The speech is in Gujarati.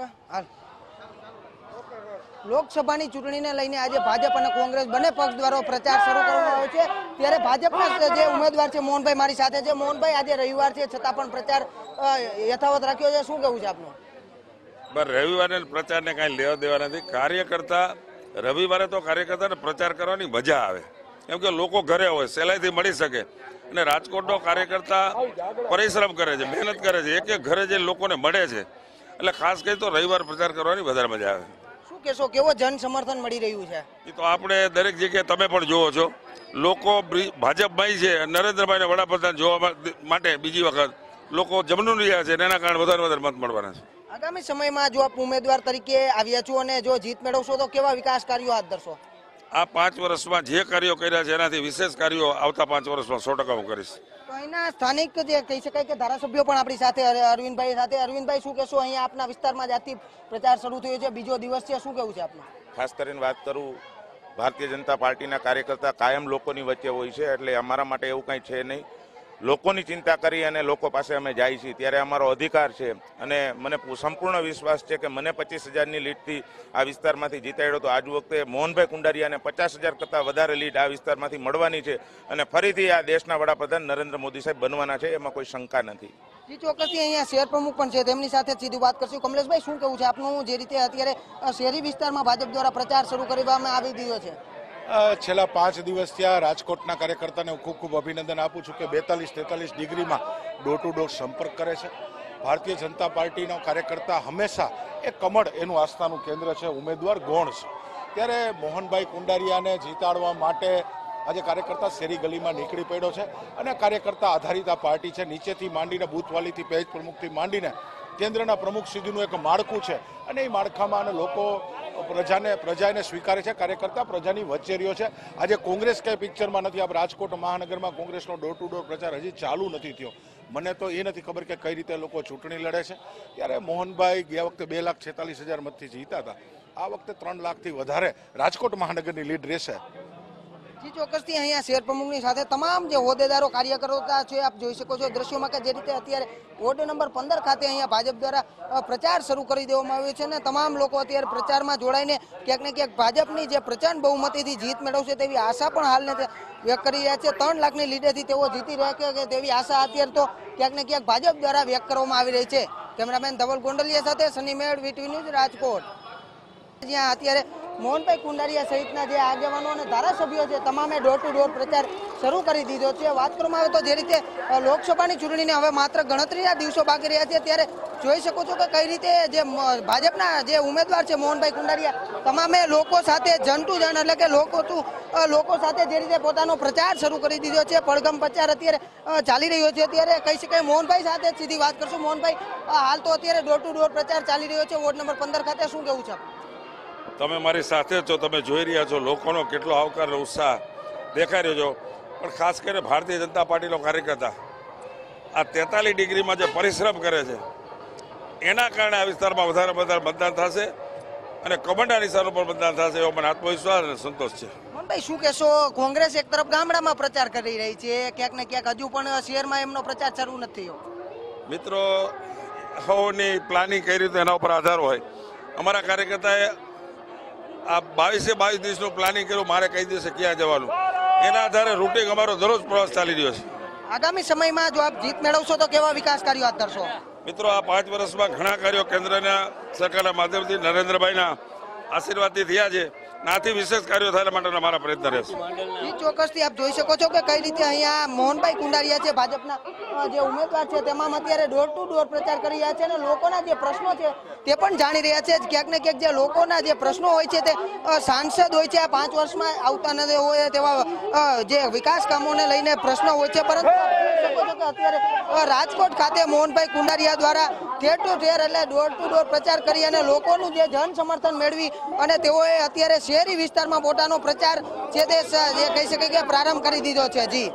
ઓકે હાલ. લોકસભાની ચૂંટણીને લઈને આજે ભાજપ અને કોંગ્રેસ બંને પક્ષ દ્વારા પ્રચાર શરૂ કરવામાં આવ્યો છે. ત્યારે ભાજપના જે ઉમેદવાર છે મોહનભાઈ મારી સાથે છે. મોહનભાઈ, આજે રવિવાર છે, છતાં પણ પ્રચાર યથાવત રાખ્યો છે. શું કેવું છે આપનું? રવિવારે પ્રચારને કાંઈ લેવા દેવા નથી. કાર્યકર્તા, રવિવારે તો કાર્યકર્તાને પ્રચાર કરવાની મજા આવે. કેમ કે લોકો ઘરે હોય, સહેલાઈથી મળી શકે. અને રાજકોટનો કાર્યકર્તા પરિશ્રમ કરે છે, મહેનત કરે છે. એક એક ઘરે જે લોકોને મળે છે એટલે ખાસ કરી તો રવિવાર પ્રચાર કરવાની વધારે મજા આવે. શું કહેશો કેવો જન સમર્થન મળી રહ્યું છે? એ તો આપણે દરેક જગ્યાએ તમે પણ જુઓ છો. લોકો ભાજપભાઈ છે નરેન્દ્રભાઈને વડાપ્રધાન જોવા માટે બીજી વખત લોકો જમનું રહ્યા છે એના કારણે વધારે વધારે મત મળવાના છે. આગામી સમયમાં જો આપ ઉમેદવાર તરીકે આવ્યા છો અને જો જીત મેળવશો તો કેવા વિકાસ કાર્યો હાથ ધરશો? આ પાંચ વર્ષમાં જે કાર્યો કર્યા છે એનાથી વિશેષ કાર્યો આવતા પાંચ વર્ષમાં સો ટકા હું કરીશ. તો અહીંના સ્થાનિક જે કહી શકાય કે ધારાસભ્યો પણ આપણી સાથે અર- અરવિંદભાઈ સાથે. અરવિંદભાઈ શું કહેશો? અહીંયા આપના વિસ્તારમાં જાતિ પ્રચાર શરૂ થયો છે. બીજો દિવસ છે. શું કેવું છે આપનું? ખાસ કરીને વાત કરું ભારતીય જનતા પાર્ટીના કાર્યકર્તા કાયમ લોકોની વચ્ચે હોય છે એટલે અમારા માટે એવું કંઈ છે નહીં. લોકોની ચિંતા કરી અને લોકો પાસે અમે જાય છીએ. ત્યારે અમારો અધિકાર છે અને મને સંપૂર્ણ વિશ્વાસ છે કે મને પચીસ હજારની લીડથી આ વિસ્તારમાંથી જીતાડ્યો તો આજ વખતે મોહનભાઈ કુંડારિયાને પચાસ હજાર કરતાં વધારે લીડ આ વિસ્તારમાંથી મળવાની છે અને ફરીથી આ દેશના વડાપ્રધાન નરેન્દ્ર મોદી સાહેબ બનવાના છે, એમાં કોઈ શંકા નથી. જી, ચોક્કસથી અહીંયા શહેર પ્રમુખ પણ છે. તેમની સાથે સીધી વાત કરશું. કમલેશભાઈ, શું કેવું છે? આપનું જે રીતે અત્યારે શહેરી વિસ્તારમાં ભાજપ દ્વારા પ્રચાર શરૂ કરવામાં આવી રહ્યો છે. છેલ્લા પાંચ દિવસ ત્યાં રાજકોટના કાર્યકર્તાને હું ખૂબ ખૂબ અભિનંદન આપું છું કે બેતાલીસ, તેતાલીસ ડિગ્રીમાં ડોર ટુ ડોર સંપર્ક કરે છે. ભારતીય જનતા પાર્ટીનો કાર્યકર્તા હંમેશા એ કમળ એનું આસ્થાનું કેન્દ્ર છે, ઉમેદવાર ગૌણ છે. ત્યારે મોહનભાઈ કુંડારિયાને જીતાડવા માટે આજે કાર્યકર્તા શેરી ગલીમાં નીકળી પડ્યો છે અને કાર્યકર્તા આધારિત આ પાર્ટી છે. નીચેથી માંડીને બૂથવાલીથી પેજ પ્રમુખથી માંડીને કેન્દ્રના પ્રમુખ સુધીનું એક માળખું છે અને એ માળખામાં અને લોકો પ્રજાને પ્રજાને સ્વીકારે છે. કાર્યકર્તા પ્રજાની વચ્ચે રહ્યો છે. આજે કોંગ્રેસ કંઈ પિક્ચરમાં નથી. આપ રાજકોટ મહાનગરમાં કોંગ્રેસનો ડોર ટુ ડોર પ્રચાર હજી ચાલુ નથી થયો. મને તો એ નથી ખબર કે કઈ રીતે લોકો ચૂંટણી લડે છે. ત્યારે મોહનભાઈ ગયા વખતે બે લાખ છેતાલીસ હજાર મતથી જીતા હતા આ વખતે ત્રણ લાખથી વધારે રાજકોટ મહાનગરની લીડ રહેશે. જી ચોક્કસથી અહીંયા શેર પ્રમુખની સાથે તમામ જે હોદ્દેદારો, કાર્યકર્તા છે, આપ જોઈ શકો છો દ્રશ્યોમાં કે જે રીતે અત્યારે વોર્ડ નંબર પંદર ખાતે અહીંયા ભાજપ દ્વારા પ્રચાર શરૂ કરી દેવામાં આવ્યો છે અને તમામ લોકો અત્યારે પ્રચારમાં જોડાઈને ક્યાંક ને ક્યાંક ભાજપની જે પ્રચંડ બહુમતીથી જીત મેળવશે તેવી આશા પણ હાલને વ્યક્ત કરી રહ્યા છે. ત્રણ લાખની લીડેથી તેઓ જીતી રહ્યા કે તેવી આશા અત્યારે તો ક્યાંક ને ક્યાંક ભાજપ દ્વારા વ્યક્ત કરવામાં આવી રહી છે. કેમેરામેન ધવલ ગોંડલિયા સાથે સની મેળ વીટીવી ન્યૂઝ રાજકોટ. જ્યાં અત્યારે મોહનભાઈ કુંડારિયા સહિતના જે આગેવાનો અને ધારાસભ્યો છે, તમામે ડોર ટુ ડોર પ્રચાર શરૂ કરી દીધો છે. વાત કરવામાં આવે તો જે રીતે લોકસભાની ચૂંટણીને હવે માત્ર ગણતરીના દિવસો બાકી રહ્યા છે, ત્યારે જોઈ શકો છો કે કઈ રીતે જે ભાજપના જે ઉમેદવાર છે, મોહનભાઈ કુંડારિયા, તમામે લોકો સાથે જન ટુ જન એટલે કે લોકો ટુ લોકો સાથે જે રીતે પોતાનો પ્રચાર શરૂ કરી દીધો છે પડગમ પ્રચાર અત્યારે ચાલી રહ્યો છે. ત્યારે કહી શકાય મોહનભાઈ સાથે સીધી વાત કરશું. મોહનભાઈ હાલ તો અત્યારે ડોર ટુ ડોર પ્રચાર ચાલી રહ્યો છે. વોર્ડ નંબર પંદર ખાતે શું કેવું છે? તમે મારી સાથે જ છો તમે જોઈ રહ્યા છો લોકોનો કેટલો આવકાર ઉત્સાહ દેખાઈ રહ્યો છો. પણ ખાસ કરીને ભારતીય જનતા પાર્ટીનો કાર્યકર્તા આ તેતાલીસ ડિગ્રીમાં જે પરિશ્રમ કરે છે એના કારણે આ વિસ્તારમાં વધારે વધારે મતદાન થશે અને કમંડા નિશાન ઉપર મતદાન થશે એવો મને આત્મવિશ્વાસ અને સંતોષ છે. મનભાઈ શું કહેશો? કોંગ્રેસ એક તરફ ગામડામાં પ્રચાર કરી રહી છે ક્યાંક ને ક્યાંક હજુ પણ શહેરમાં એમનો પ્રચાર શરૂ નથી થયો. મિત્રો સૌની પ્લાનિંગ કરી રીતે એના ઉપર આધાર હોય. અમારા કાર્યકર્તાએ આ બાવીસે બાવીસ દિવસનું પ્લાનિંગ કર્યું મારે કઈ દિવસે ક્યાં જવાનું. એના આધારે રૂટિંગ અમારો દરરોજ પ્રવાસ ચાલી રહ્યો છે. આગામી સમયમાં જો આપ જીત મેળવશો તો કેવા વિકાસ કાર્યો હાથ ધરશો? મિત્રો આ પાંચ વર્ષમાં ઘણા કાર્યો કેન્દ્રના સરકારના માધ્યમથી નરેન્દ્રભાઈના આશીર્વાદથી થયા છે. નાથી વિશેષ કાર્યો થાય માટેના મારા પ્રયત્ન રહેશે. ચોક્કસથી આપ જોઈ શકો છો કે કઈ રીતે અહીંયા મોહનભાઈ કુંડારિયા છે ભાજપના જે ઉમેદવાર છે તેમાં અત્યારે ડોર ટુ ડોર પ્રચાર કરી રહ્યા છે અને લોકોના જે પ્રશ્નો છે તે પણ જાણી રહ્યા છે. ક્યાંક ને ક્યાંક જે લોકોના જે પ્રશ્નો હોય છે તે સાંસદ હોય છે, આ પાંચ વર્ષમાં આવતા નથી હોય તેવા જે વિકાસ કામોને લઈને પ્રશ્નો હોય છે. પરંતુ અત્યારે રાજકોટ ખાતે મોહનભાઈ કુંડારિયા દ્વારા ઠેર ટુ ઠેર એટલે ડોર ટુ ડોર પ્રચાર કરી અને લોકોનું જે જન સમર્થન મેળવી અને તેઓએ અત્યારે શહેરી વિસ્તારમાં પોતાનો પ્રચાર છે તે કહી શકાય કે પ્રારંભ કરી દીધો છે જી.